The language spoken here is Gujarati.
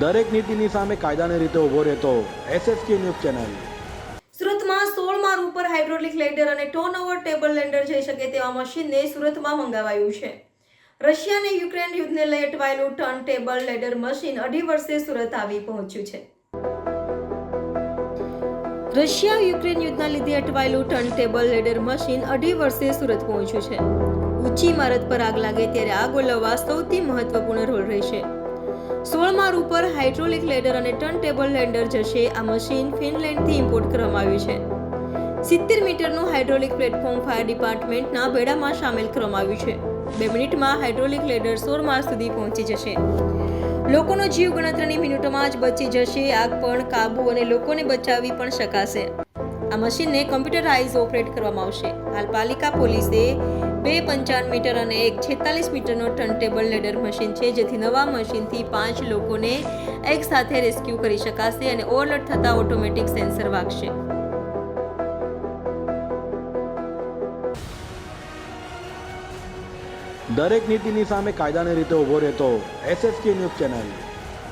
દરેક નીતિની સામે કાયદાની રીતે ઊભો રહેતો એસએસકે ન્યૂઝ ચેનલ. સુરતમાં સોળ માળ ઉપર હાઇડ્રોલિક લેડર અને ટોન ઓવર ટેબલ લેન્ડર જઈ શકે તેવા મશીનને સુરતમાં મંગાવાયું છે. રશિયા અને યુક્રેન યુદ્ધને લઈ અટવાયેલું ટર્ન ટેબલ લેડર મશીન અઢી વર્ષે સુરત આવી પહોંચ્યું છે. રશિયા યુક્રેન યુદ્ધના લીધે અટવાયેલું ટર્ન ટેબલ લેડર મશીન અઢી વર્ષે સુરત પહોંચ્યું છે. ઊંચી ઇમારત પર આગ લાગે ત્યારે આગ ઓલવવા સૌથી મહત્વપૂર્ણ રોલ રહેશે. સોળ માળ ઉપર હાઇડ્રોલિક લેડર અને ટર્ન ટેબલ લેન્ડર જશે. આ મશીન ફિનલેન્ડથી ઇમ્પોર્ટ કરવામાં આવ્યું છે. સિત્તેર મીટરનું હાઇડ્રોલિક પ્લેટફોર્મ ફાયર ડિપાર્ટમેન્ટના બેડામાં સામેલ કરવામાં આવ્યું છે. બે મિનિટમાં હાઇડ્રોલિક લેડર સોળ માળ સુધી પહોંચી જશે. લોકોનો જીવ ગણતરીની મિનિટોમાં જ બચી જશે. આગ પણ કાબુ અને લોકોને બચાવી પણ શકાશે. આ મશીનને કમ્પ્યુટરાઇઝ ઓપરેટ કરવામાં આવશે. હાલ પાલિકા પોલીસે બે પંચાવન મીટર અને એક છેતાલીસ મીટરનો ટર્ન ટેબલ લેડર મશીન છે, જેથી નવા મશીનથી પાંચ લોકોને એકસાથે રેસ્ક્યુ કરી શકાશે અને ઓવરલોડ થતા ઓટોમેટિક સેન્સર વાગશે. દરેક નીતિની સામે કાયદાની રીતે ઊભો રહેતો એસએસકે ન્યૂઝ ચેનલ